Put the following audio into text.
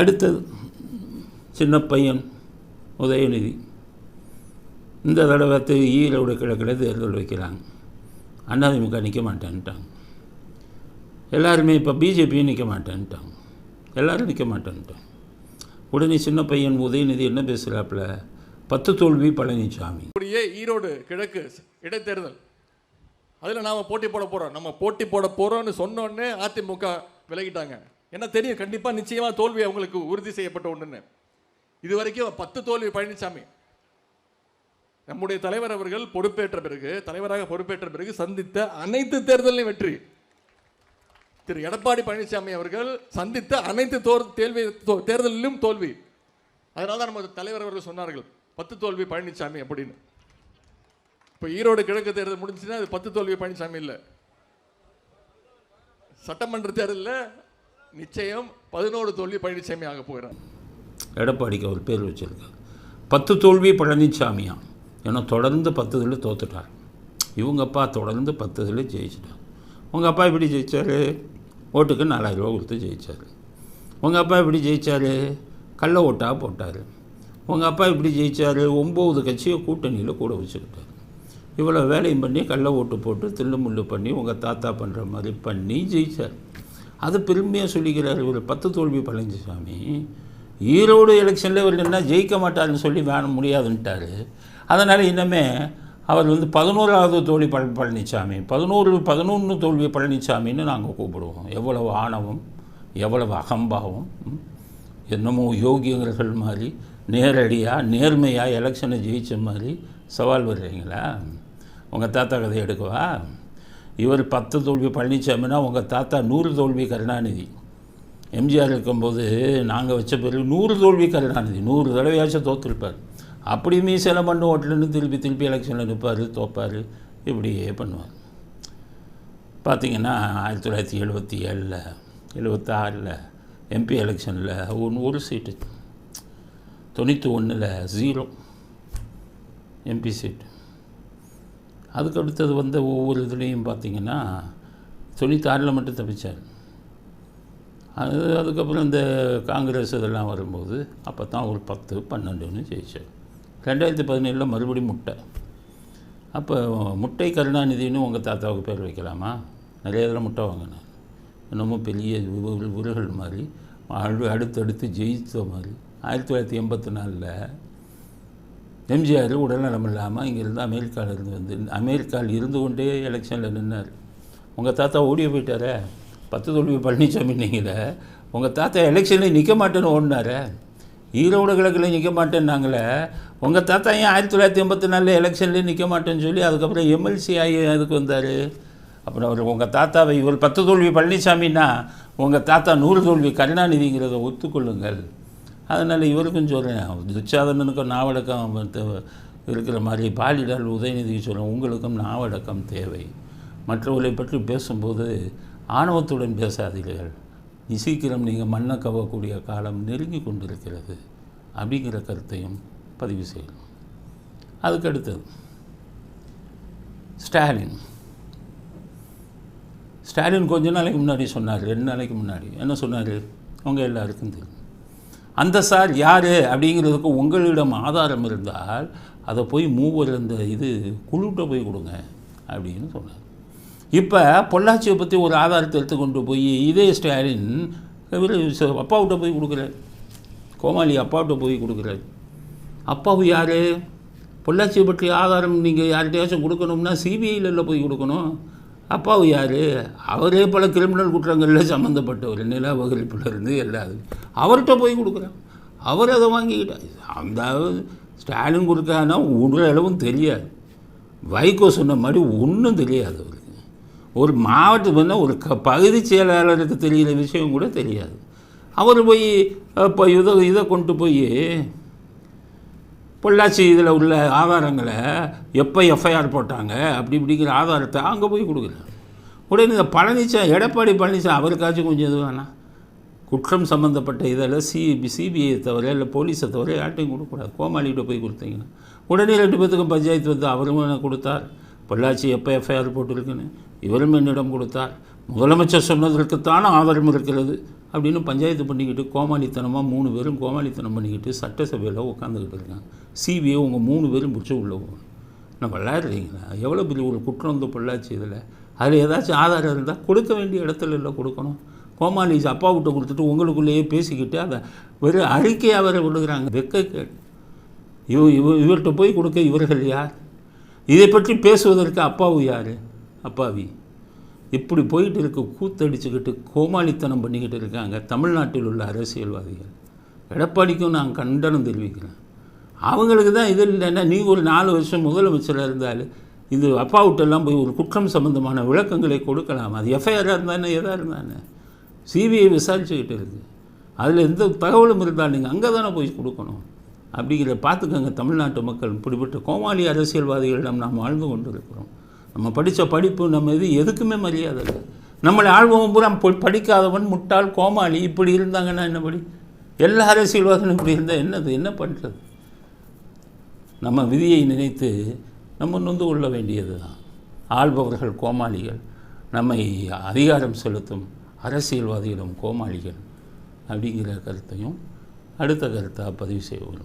அடுத்தது சின்ன பையன் உதயநிதி. இந்த தடவை ஈரோடு கிழக்கில் தேர்தல் வைக்கிறாங்க. அதிமுக நிற்க மாட்டேன்ட்டாங்க. எல்லாருமே இப்போ பிஜேபியும் நிற்க மாட்டேன்ட்டாங்க. எல்லோரும் நிற்க மாட்டேன்ட்டாங்க. உடனே சின்ன பையன் உதயநிதி என்ன பேசுகிறாப்புல பத்து தோல்வி பழனிசாமி அப்படியே ஈரோடு கிழக்கு இடைத்தேர்தல். அதில் நாம் போட்டி போட போகிறோம் நம்ம போட்டி போட போகிறோம்னு சொன்னோன்னே அதிமுக விலகிட்டாங்க. ஏன்னா தெரியும்? கண்டிப்பாக நிச்சயமாக தோல்வி அவங்களுக்கு உறுதி செய்யப்பட்ட ஒன்றுன்னு இது வரைக்கும் பத்து தோல்வி பழனிசாமி நம்முடைய தலைவர் அவர்கள் பொறுப்பேற்ற பிறகு தலைவராக பொறுப்பேற்ற பிறகு சந்தித்த அனைத்து தேர்தலையும் வெற்றி. திரு. எடப்பாடி பழனிசாமி அவர்கள் சந்தித்த அனைத்து தோர் தேல்வி தேர்தலிலும் தோல்வி. அதனால தான் நம்ம தலைவர் அவர்கள் சொன்னார்கள் பத்து தோல்வி பழனிசாமி அப்படின்னு. இப்போ ஈரோடு கிழக்கு தேர்தல் முடிஞ்சுன்னா அது பத்து தோல்வி பழனிசாமி இல்லை. சட்டமன்ற தேர்தலில் நிச்சயம் பதினோரு தோல்வி பழனிசாமி ஆக போகிறார். எடப்பாடிக்கு அவர் பேர் வச்சிருக்கார். பத்து தோல்வி பழனிசாமியா ஏன்னா தொடர்ந்து பத்து இதில் தோத்துட்டார். இவங்க அப்பா தொடர்ந்து பத்து இதில் ஜெயிச்சிட்டார். உங்கள் அப்பா எப்படி ஜெயித்தார் ஓட்டுக்கு நாலாயிரம் ரூபா கொடுத்து ஜெயித்தார் உங்கள் அப்பா எப்படி ஜெயித்தார் கள்ள ஓட்டாக போட்டார். உங்கள் அப்பா இப்படி ஜெயித்தார் ஒம்பது கட்சியை கூட்டணியில் கூட வச்சுக்கிட்டார். இவ்வளோ வேலையும் பண்ணி கள்ள ஓட்டு போட்டு தில்லு முள்ளு பண்ணி உங்கள் தாத்தா பண்ணுற மாதிரி பண்ணி ஜெயிச்சார். அது பெருமையாக சொல்லிக்கிறார் இவர். பத்து தோல்வி பழனிசாமி ஈரோடு எலெக்ஷனில் இவர் என்ன ஜெயிக்க மாட்டாருன்னு சொல்லி வேணும் முடியாதுன்ட்டார். அதனால் இன்னமே அவர் வந்து பதினோராவது தோல்வி பழ பழனிசாமி பதினோரு பதினொன்று தோல்வி பழனிசாமின்னு நாங்கள் கூப்பிடுவோம். எவ்வளவு ஆணவம் எவ்வளவு அகம்பாவம் என்னமோ யோகியர்கள் மாதிரி நேரடியாக நேர்மையாக எலெக்ஷனை ஜெயித்த மாதிரி சவால் வர்றீங்களா? உங்கள் தாத்தா கதை எடுக்கவா? இவர் பத்து தோல்வி பழனிசாமினா உங்கள் தாத்தா நூறு தோல்வி கருணாநிதி. எம்ஜிஆர் இருக்கும்போது நாங்கள் வச்ச பிறகு நூறு தோல்வி கருணாநிதி. நூறு தடவையாச்சும் தோற்றுருப்பார் அப்படியுமே சில மண்ணு ஓட்டலுன்னு திருப்பி திருப்பி எலெக்ஷனில் நிற்பார் தோப்பார் இப்படியே பண்ணுவார். பார்த்தீங்கன்னா ஆயிரத்தி தொள்ளாயிரத்தி எழுபத்தி ஏழில் எழுபத்தாறில் எம்பி எலெக்ஷனில் ஒன்று ஒரு சீட்டு. தொண்ணூற்றி ஒன்றில் ஜீரோ எம்பி சீட்டு. அதுக்கு அடுத்தது வந்த ஒவ்வொரு இதுலேயும் பார்த்தீங்கன்னா தொண்ணூத்தாறில் மட்டும் தப்பிச்சார். அது அதுக்கப்புறம் இந்த காங்கிரஸ் இதெல்லாம் வரும்போது அப்போ தான் ஒரு பத்து பன்னெண்டுன்னு ஜெயிச்சார். ரெண்டாயிரத்தி பதினேழில் மறுபடியும் முட்டை. அப்போ முட்டை கருணாநிதினு உங்கள் தாத்தாவுக்கு பேர் வைக்கலாமா? நிறைய இதில் முட்டை வாங்கினேன் இன்னமும் பெரிய உருகள் மாதிரி அடுத்தடுத்து ஜெயித்த மாதிரி. ஆயிரத்தி தொள்ளாயிரத்தி எண்பத்தி நாலில் எம்ஜிஆர் உடல்நலம் இல்லாமல் இங்கேருந்து அமெரிக்காவில் இருந்து வந்து அமெரிக்காவில் இருந்து கொண்டே எலெக்ஷனில் நின்னார். உங்கள் தாத்தா ஓடிய போயிட்டாரே. பத்து தோல்வி பழனிசாமி நீங்களே. உங்கள் தாத்தா எலெக்ஷனில் நிற்க மாட்டேன்னு ஓடினாரே. ஈரோடு கிழக்கில் நிற்க மாட்டேன்னாங்களே. உங்கள் தாத்தா ஏன் ஆயிரத்தி தொள்ளாயிரத்தி எண்பத்தி நாலில் எலெக்ஷன்லேயே நிற்க மாட்டேன்னு சொல்லி அதுக்கப்புறம் எம்எல்சி ஆகி அதுக்கு வந்தார்? அப்புறம் அவர் உங்கள் தாத்தாவை இவர் பத்து தோல்வி பழனிசாமின்னா உங்கள் தாத்தா நூறு தோல்வி கருணாநிதிங்கிறத ஒத்துக்கொள்ளுங்கள். அதனால் இவருக்கும் சொல்கிறேன் துச்சாதனனுக்கும் நாவடக்கம் இருக்கிற மாதிரி பாலிடால் உதயநிதிக்கு சொல்கிறேன் உங்களுக்கும் நாவடக்கம் தேவை. மற்றவர்களை பற்றி பேசும்போது ஆணவத்துடன் பேசாதீர்கள். நீ சீக்கிரம் நீங்கள் மண்ணை கவக்கூடிய காலம் நெருங்கி கொண்டிருக்கிறது அப்படிங்கிற கருத்தையும் பதிவு செய்யணும். அதுக்கு அடுத்தது ஸ்டாலின். ஸ்டாலின் கொஞ்ச நாளைக்கு முன்னாடி சொன்னார் ரெண்டு நாளைக்கு முன்னாடி. என்ன சொன்னார்? உங்கள் எல்லாருக்கும் தெரியும். அந்த சார் யார் அப்படிங்கிறதுக்கு உங்களிடம் ஆதாரம் இருந்தால் அதை போய் மூவர் அந்த இது குழுக்கிட்ட போய் கொடுங்க அப்படின்னு சொன்னார். இப்போ பொள்ளாச்சியை பற்றி ஒரு ஆதாரத்தை எடுத்துக்கொண்டு போய் இதே ஸ்டாலின் இவர் அப்பாவிட்ட போய் கொடுக்குறார். கோமாளி அப்பாவிட்ட போய் கொடுக்குறாரு. அப்பாவு யார்? பொள்ளாச்சியை பற்றி ஆதாரம் நீங்கள் யார்கிட்டயாச்சும் கொடுக்கணும்னா சிபிஐயில் போய் கொடுக்கணும். அப்பாவு யார்? அவரே பல கிரிமினல் குற்றங்களில் சம்மந்தப்பட்டவர் நில வகுப்பிலிருந்து எல்லாரும் அவர்கிட்ட போய் கொடுக்குறான். அவர் அதை வாங்கிக்கிட்டார். அந்த ஸ்டாலின் கொடுக்கானா ஒரு அளவும் தெரியாது. வைகோ சொன்ன மாதிரி ஒன்றும் தெரியாது அவருக்கு. ஒரு மாவட்டத்துக்கு வந்து ஒரு க பகுதி செயலாளருக்கு தெரிகிற விஷயம் கூட தெரியாது. அவர் போய் இப்போ இதை இதை கொண்டு போய் பொள்ளாச்சி இதில் உள்ள ஆதாரங்களை எப்போ எஃப்ஐஆர் போட்டாங்க அப்படி இப்படிங்கிற ஆதாரத்தை அங்கே போய் கொடுக்குறாங்க உடனே இந்த பழனிச்சா எடப்பாடி பழனிசாமி அவருக்காச்சும் கொஞ்சம் இது வேணாம். குற்றம் சம்மந்தப்பட்ட இதில் சிபி சிபிஐ தவிர இல்லை போலீஸை தவிர யார்ட்டையும் கொடுக்கக்கூடாது. கோமாளிகிட்ட போய் கொடுத்தீங்கன்னா. உடனே ரெண்டு பேத்துக்கும் பஞ்சாயத்து வந்து அவரும் என்ன கொடுத்தார்? பொள்ளாச்சி எப்போ எஃப்ஐஆர் போட்டிருக்குன்னு. இவரும் என்னிடம் கொடுத்தார். முதலமைச்சர் சொன்னதற்குத்தான ஆதாரம் இருக்கிறது அப்படின்னு பஞ்சாயத்து பண்ணிக்கிட்டு கோமாளித்தனமாக மூணு பேரும் கோமாளித்தனம் பண்ணிக்கிட்டு சட்டசபையில் உட்காந்துக்கிட்டு இருக்காங்க. சிபிஐ உங்கள் மூணு பேரும் பிடிச்சி உள்ள போகணும். நான் விளையாடுறீங்களா எவ்வளோ பெரிய ஒரு குற்றம் வந்து பொள்ளாச்சி இதில்? அதில் ஏதாச்சும் ஆதாரம் இருந்தால் கொடுக்க வேண்டிய இடத்துல இல்லை கொடுக்கணும். கோமாளி அப்பாவிட்ட கொடுத்துட்டு உங்களுக்குள்ளேயே பேசிக்கிட்டு அதை வெறும் அறிக்கையாக வேற விடுகிறாங்க வெக்க இவ இவ இவர்கிட்ட போய் கொடுக்க இவர்கள் யார்? இதை பற்றி பேசுவதற்கு அப்பாவு யார்? அப்பாவி. இப்படி போயிட்டு இருக்க கூத்தடிச்சுக்கிட்டு கோமாளித்தனம் பண்ணிக்கிட்டு இருக்காங்க தமிழ்நாட்டில் உள்ள அரசியல்வாதிகள். எடப்பாடிக்கும் நான் கண்டனம் தெரிவிக்கிறேன். அவங்களுக்கு தான் இது இல்லைன்னா நீ ஒரு நாலு வருஷம் முதலமைச்சராக இருந்தால் இது அப்பாவிட்டெல்லாம் போய் ஒரு குற்றம் சம்பந்தமான விளக்கங்களை கொடுக்கலாம். அது எஃப்ஐஆராக இருந்தானே எதாக இருந்தானே சிபிஐ விசாரிச்சுக்கிட்டு இருக்குது. அதில் எந்த தகவலும் இருந்தால் நீங்கள் அங்கே தானே போய் கொடுக்கணும். அப்படிங்கிற பார்த்துக்கங்க தமிழ்நாட்டு மக்கள். இப்படிப்பட்ட கோமாளி அரசியல்வாதிகளிடம் நாம் வாழ்ந்து கொண்டு இருக்கிறோம் நம்ம படித்த படிப்பு நம்ம இது எதுக்குமே மரியாதை இல்லை. நம்மளை ஆழ்வம் பூரா படிக்காதவன் முட்டாள் கோமாளி இப்படி இருந்தாங்கன்னா என்னபடி? எல்லா அரசியல்வாதிகளும் இப்படி இருந்தால் என்னது? என்ன பண்ணுறது நம்ம விதியை நினைத்து நம்ம நொந்து கொள்ள வேண்டியது தான் ஆள்பவர்கள் கோமாளிகள் நம்மை அதிகாரம் செலுத்தும் அரசியல்வாதிகளும் கோமாளிகள் அப்படிங்கிற கருத்தையும் அடுத்த கருத்தாக பதிவு செய்வோம்